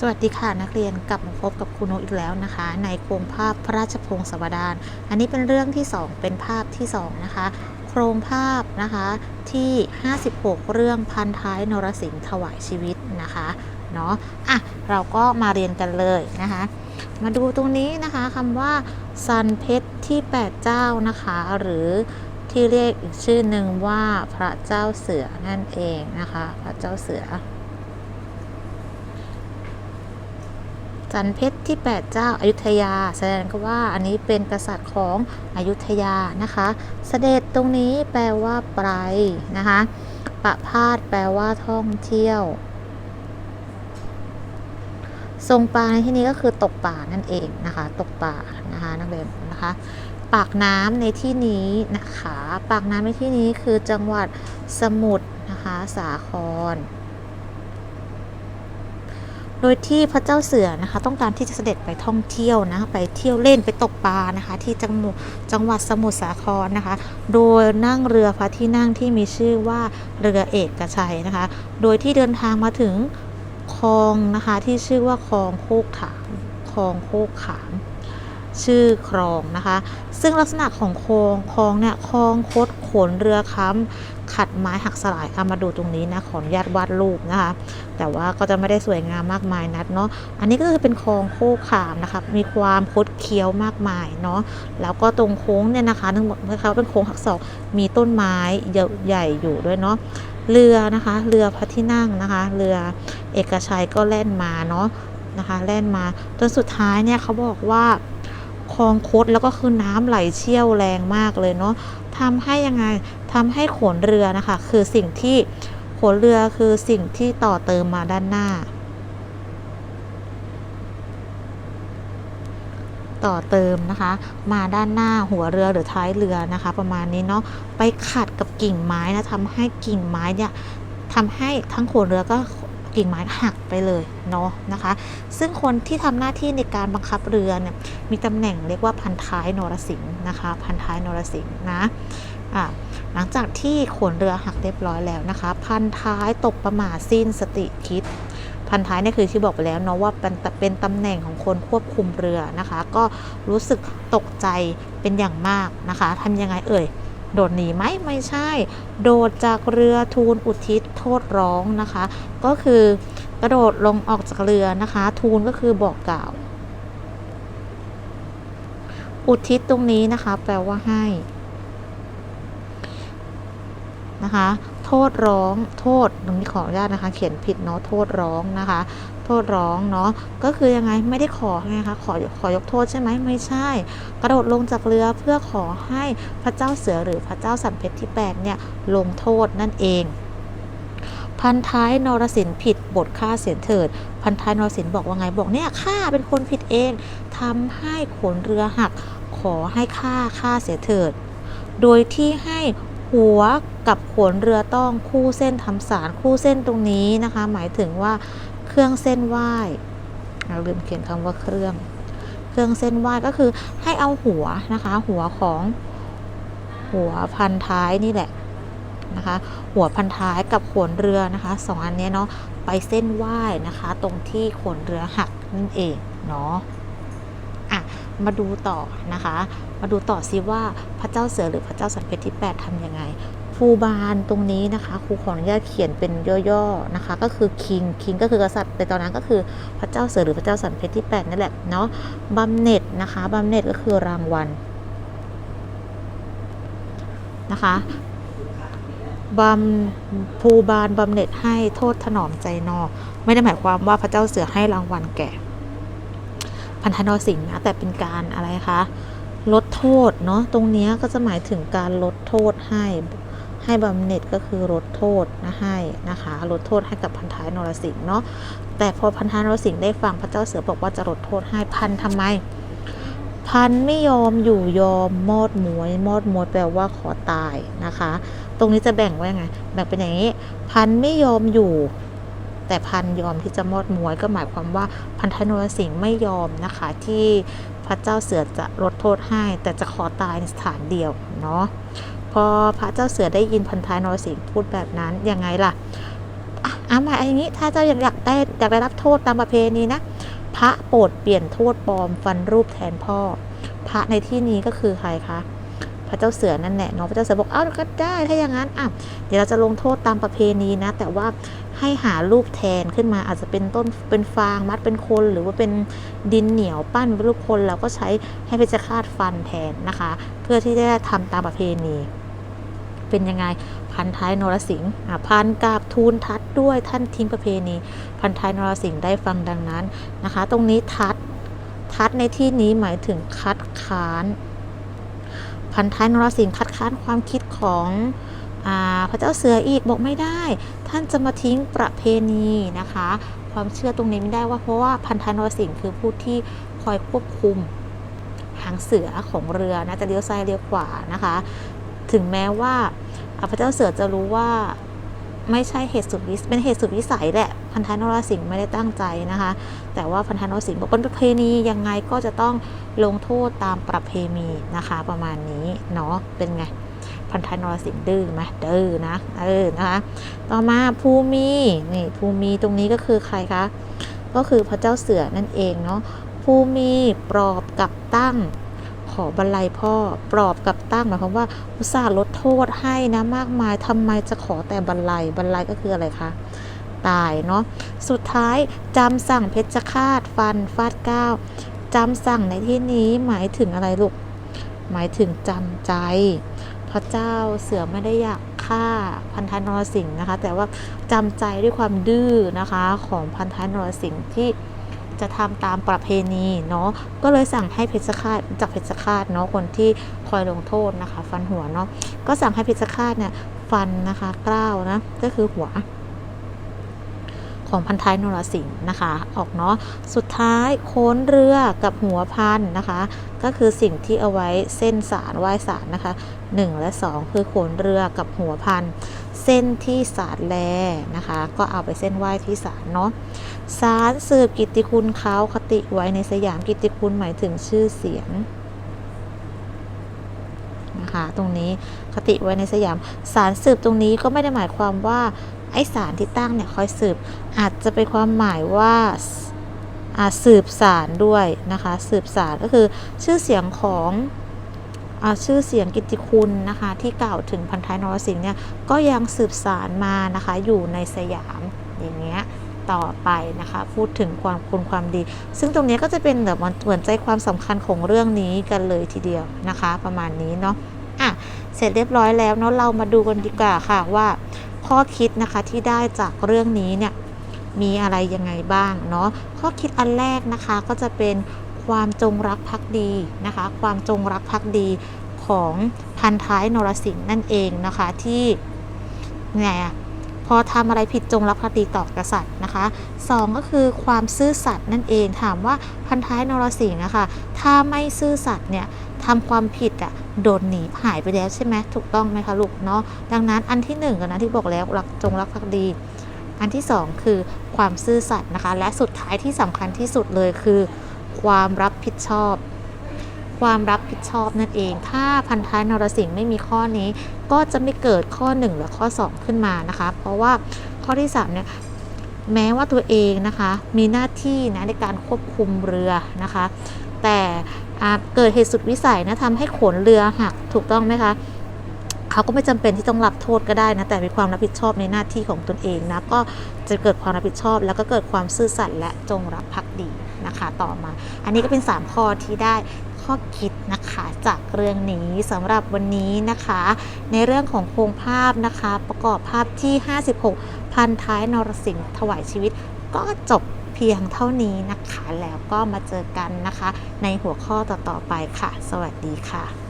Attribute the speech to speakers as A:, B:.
A: สวัสดีค่ะนักเรียนกลับมาพบกับครูโนตอีกแล้วนะคะ ในโครงภาพพระราชพงศาวดารอันนี้เป็นเรื่องที่ 2 เป็นภาพที่ 2 นะคะ โครงภาพนะคะที่ 56 เรื่องพันท้ายนรสิงห์ถวายชีวิตนะคะเนาะอะเราก็มาเรียนกันเลยนะคะ มาดูตรงนี้นะคะคำว่าซันเพชรที่ 8 เจ้านะคะ หรือที่เรียกอีกชื่อหนึ่งว่าพระเจ้าเสือนั่นเองนะคะ พระเจ้าเสือ จันเพชรที่ 8 เจ้าอายุทยา แสดงก็ว่าอันนี้เป็นกษัตริย์ของอายุธยานะคะเสด็จตรงนี้แปลว่าไปนะคะประพาสแปลว่าท่องเที่ยว ทรงปลาในที่นี้ก็คือตกป่านั่นเองนะคะ ตกป่านะคะนักเรียนนะคะปากน้ำในที่นี้นะคะ ปากน้ำในที่นี้คือจังหวัดสมุทรนะคะ สาคร โดยที่พระเจ้าเสือนะคะ ต้องการที่จะเสด็จไปท่องเที่ยวนะไปเที่ยวเล่นไปตกปลานะคะ ที่จังหวัดจังหวัดสมุทรสาครนะคะ โดยนั่งเรือพระที่นั่งที่มีชื่อว่าเรือเอกชัยนะคะ โดยที่เดินทางมาถึงคลองนะคะที่ชื่อว่าคลองโคกขามคลองโคกขามชื่อคลองนะคะ ซึ่งลักษณะของโครงคลองเนี่ยคลองคดขนเรือค้ำ ขัดไม้หักสลายเอามาดูตรงนี้นะขออนุญาตวาดรูปนะคะ แต่ว่าก็จะไม่ได้สวยงามมากมายนัดเนาะอันนี้ก็คือเป็นคลองโคกขามนะคะมีความคดเคี้ยวมากมายเนาะแล้วก็ตรงโค้งเนี่ยนะคะนึกนะคะว่าเป็นโค้งหักศอกมีต้นไม้ใหญ่อยู่ด้วยเนาะเรือนะคะ เรือพระที่นั่งนะคะ เรือเอกชัยก็แล่นมาเนาะนะคะ แล่นมาจนสุดท้ายเนี่ยเขาบอกว่า คลองคดแล้วก็คือน้ำไหลเชี่ยวแรงมากเลยเนาะทำให้ยังไงทำให้ขนเรือนะคะ คือสิ่งที่ขนเรือคือสิ่งที่ต่อเติมมาด้านหน้า ต่อเติมนะคะ มาด้านหน้าหัวเรือหรือท้ายเรือนะคะ ประมาณนี้เนาะไปขัดกับกิ่งไม้นะทำให้กิ่งไม้เนี่ยทำให้ทั้งโขนเรือก็ กิ่งไม้หักไปเลยเนาะนะคะ ซึ่งคนที่ทำหน้าที่ในการบังคับเรือเนี่ยมีตำแหน่งเรียกว่าพันท้ายนรสิงห์นะคะ พันท้ายนรสิงห์นะหลังจากที่ขนเรือหักเรียบร้อยแล้วนะคะ พันท้ายตกประหม่าสิ้นสติคิด พันท้ายนี่คือที่บอกไปแล้วเนาะว่าเป็นเป็นตำแหน่งของคนควบคุมเรือนะคะ ก็รู้สึกตกใจเป็นอย่างมากนะคะทำยังไงเอ่ย โดดหนีไหมไม่ใช่ โดดจากเรือทูลอุทิศโทษร้องนะคะ ก็คือกระโดดลงออกจากเรือนะคะ ทูลก็คือบอกกล่าว อุทิศตรงนี้นะคะ แปลว่าให้ นะคะ โทษร้องโทษตรงนี้ขออนุญาตนะคะ เขียนผิดเนาะโทษร้องนะคะ โทษร้องเนาะก็คือยังไงไม่ได้ขอไงคะขอขอยกโทษใช่ไหมไม่ใช่ กระโดดลงจากเรือเพื่อขอให้พระเจ้าเสือหรือพระเจ้าสันเพชรที่8เนี่ยลงโทษนั่นเองพันท้ายนรสิงห์ผิดบทฆ่าเสียนเถิด พันท้ายนรสิงห์บอกว่าไงบอกเนี่ยข้าเป็นคนผิดเองทำให้ขนเรือหัก ขอให้ข้าฆ่าเสียเถิด โดยที่ให้ หัวกับขนเรือต้องคู่เส้นทำสารคู่เส้นตรงนี้นะคะ หมายถึงว่าเครื่องเส้นไหว้เราลืมเขียนคำว่าเครื่อง เครื่องเส้นไหว้ก็คือให้เอาหัวนะคะ หัวของหัวพันท้ายนี่แหละนะคะ หัวพันท้ายกับขนเรือนะคะสองอันนี้เนาะไปเส้นไหว้นะคะ ตรงที่ขนเรือหักนั่นเองเนาะ มาดูต่อนะคะ มาดูต่อซิว่าพระเจ้าเสือหรือพระเจ้าสันเพชรที่ 8ทำยังไงภูบาลตรงนี้นะคะครูขออนุญาตเขียนเป็นย่อๆนะคะ ก็คือคิงคิงก็คือกษัตริย์ในตอนนั้นก็คือพระเจ้าเสือหรือพระเจ้าสันเพชรที่ 8 นั่นแหละเนาะบำเหน็จนะคะบำเหน็จก็คือรางวัลนะคะบำภูบาลบำเหน็จให้โทษถนอมใจนอ ไม่ได้หมายความว่าพระเจ้าเสือให้รางวัลแก่ พันธนสิงนะแต่เป็นการอะไรคะลดโทษเนาะตรงนี้ก็จะหมายถึงการลดโทษให้ให้บำเหน็จก็คือลดโทษนะให้นะคะลดโทษให้กับพันท้ายนรสิงห์เนาะแต่พอพันท้ายนรสิงห์ได้ฟังพระเจ้าเสือบอกว่าจะลดโทษให้พันทำไม พันไม่ยอมอยู่ยอมมอดมวยมอดมวยแปลว่าขอตายนะคะ ตรงนี้จะแบ่งไว้ยังไงแบ่งเป็นอย่างนี้ พันไม่ยอมอยู่ แต่พันยอมที่จะมอดมวยก็หมายความว่าพันธนรสิงห์ไม่ยอมนะคะที่พระเจ้าเสือจะลดโทษให้ แต่จะขอตายในสถานเดียวเนาะพอพระเจ้าเสือได้ยินพันท้ายนรสิงห์พูดแบบนั้นยังไงล่ะอะอะหมาอย่างนี้ถ้าเจ้าอยากได้อยากได้รับโทษตามประเพณีนะพระโปรดเปลี่ยนโทษปลอมฟันรูปแทนพ่อ พระในที่นี้ก็คือใครคะ พระเจ้าเสือนั่นแหละเนาะพระเจ้าเสือบอกเอ้าก็ได้ถ้าอย่างนั้นอะเดี๋ยวเราจะลงโทษตามประเพณีนะ แต่ว่าให้หารูปแทนขึ้นมาอาจจะเป็นต้นเป็นฟางมัดเป็นคน หรือว่าเป็นดินเหนียวปั้นเป็นรูปคนเราก็ใช้ให้เพชฌฆาตฟันแทนนะคะ เพื่อที่จะได้ทำตามประเพณี เป็นยังไงพันท้ายนรสิงห์อะพันกาบทูลทัดด้วยท่านทิ้งประเพณี พันท้ายนรสิงห์ได้ฟังดังนั้นนะคะ ตรงนี้ทัดทัดในที่นี้หมายถึงคัดค้าน พันท้ายนรสิงห์คัดค้านความคิดของอพระเจ้าเสืออีกบอกไม่ได้ ท่านจะมาทิ้งประเพณีนะคะ ความเชื่อตรงนี้ไม่ได้ว่าเพราะว่าพันท้ายนรสิงห์คือผู้ที่คอยควบคุมหางเสือของเรือนะจะเลี้ยวซ้ายเลี้ยวขวานะคะ ถึงแม้ว่าพระเจ้าเสือจะรู้ว่าไม่ใช่เหตุสุดวิสเป็นเหตุสุดวิสัยแหละ พันท้ายนรสิงห์ไม่ได้ตั้งใจนะคะ แต่ว่าพันธะนรสิงห์บอกเป็นประเพณียังไงก็จะต้องลงโทษตามประเพณีนะคะ ประมาณนี้เนาะเป็นไงพันธะนรสิงห์ดื้อไหมดื้อนะเออนะคะต่อมาภูมีนี่ภูมีตรงนี้ก็คือใครคะก็คือพระเจ้าเสือนั่นเองเนาะภูมีปลอบกับตั้งขอบรรลัยพ่อปลอบกับตั้งหมายความว่าอุตส่าห์ลดโทษให้นะมากมายทำไมจะขอแต่บรรลัยบรรลัยก็คืออะไรคะ ตายเนาะสุดท้ายจำสั่งเพชฌฆาตฟันฟาดเก้าจำสั่งในที่นี้หมายถึงอะไรลูก หมายถึงจำใจ พระเจ้าเสือไม่ได้อยากฆ่าพันธนรสิงห์นะคะ แต่ว่าจำใจด้วยความดื้อนะคะของพันธนรสิงห์ที่จะทำตามประเพณีเนาะ ก็เลยสั่งให้เพชฌฆาตจากเพชฌฆาตเนาะคนที่คอยลงโทษนะคะ ฟันหัวเนาะ ก็สั่งให้เพชฌฆาตเนี่ยฟันนะคะกล้าวนะก็คือหัว ของพันท้ายนรสิงห์นะคะ ออกเนาะสุดท้ายโค้นเรือกับหัวพันนะคะ ก็คือสิ่งที่เอาไว้เส้นสารไหว้สารนะคะ 1 และ 2 คือโขนเรือกับหัวพันเส้นที่สารแลนะคะ ก็เอาไปเส้นไหว้ที่ศาลเนาะสารสืบกิตติคุณเขาคติไว้ในสยามกิตติคุณหมายถึงชื่อเสียงนะคะตรงนี้คติไว้ในสยามสารสืบตรงนี้ก็ไม่ได้หมายความว่า ไอสารที่ตั้งเนี่ยคอยสืบอาจจะเป็นความหมายว่าสอ่าสืบสารด้วยนะคะ สืบสารก็คือชื่อเสียงของอาชื่อเสียงกิติคุณนะคะ ที่กล่าวถึงพันท้ายนรสิงห์เนี่ยก็ยังสืบสารมานะคะ อยู่ในสยามอย่างเงี้ยต่อไปนะคะ พูดถึงความคุณความดี ซึ่งตรงนี้ก็จะเป็นแบบเหมือนใจความสำคัญของเรื่องนี้กันเลยทีเดียวนะคะ ประมาณนี้เนาะอะเสร็จเรียบร้อยแล้วเนาะเรามาดูกันดีกว่าค่ะว่า ข้อคิดนะคะที่ได้จากเรื่องนี้เนี่ยมีอะไรยังไงบ้างเนาะข้อคิดอันแรกนะคะก็จะเป็นความจงรักภักดีนะคะ ความจงรักภักดีของพันท้ายนรสิงห์นั่นเองนะคะที่ไงอะพอทำอะไรผิดจงรักภักดีต่อกษัตริย์นะคะสองก็คือความซื่อสัตย์นั่นเองถามว่าพันท้ายนรสิงห์นะคะถ้าไม่ซื่อสัตย์เนี่ยทำความผิดอะ โดนหนีหายไปแล้วใช่ไหมถูกต้องไหมคะลูกเนาะดังนั้นอันที่หนึ่งนะที่บอกแล้วรักจงรักภักดี อันที่สองคือความซื่อสัตย์นะคะ และสุดท้ายที่สำคัญที่สุดเลยคือ ความรับผิดชอบ ความรับผิดชอบนั่นเอง ถ้าพันท้ายนรสิงห์ไม่มีข้อนี้ ก็จะไม่เกิดข้อ 1 หรือข้อ 2 ขึ้นมานะคะ เพราะว่าข้อที่3เนี่ย แม้ว่าตัวเองนะคะมีหน้าที่นะในการควบคุมเรือนะคะ แต่เกิดเหตุสุดวิสัยนะทำให้ขนเรือหักถูกต้องไหมคะเขาก็ไม่จำเป็นที่ต้องรับโทษก็ได้นะแต่มีความรับผิดชอบในหน้าที่ของตนเองนะก็จะเกิดความรับผิดชอบ แล้วก็เกิดความซื่อสัตย์และจงรักภักดีนะคะ ต่อมา อันนี้ก็เป็น 3 ข้อที่ได้ข้อคิดนะคะจากเรื่องนี้สำหรับวันนี้นะคะ ในเรื่องของโครงภาพนะคะ ประกอบภาพที่ 56 พันท้ายนรสิงห์ถวายชีวิต ก็จบเพียงเท่านี้นะคะ แล้วก็มาเจอกันนะคะ ในหัวข้อต่อๆไปค่ะ สวัสดีค่ะ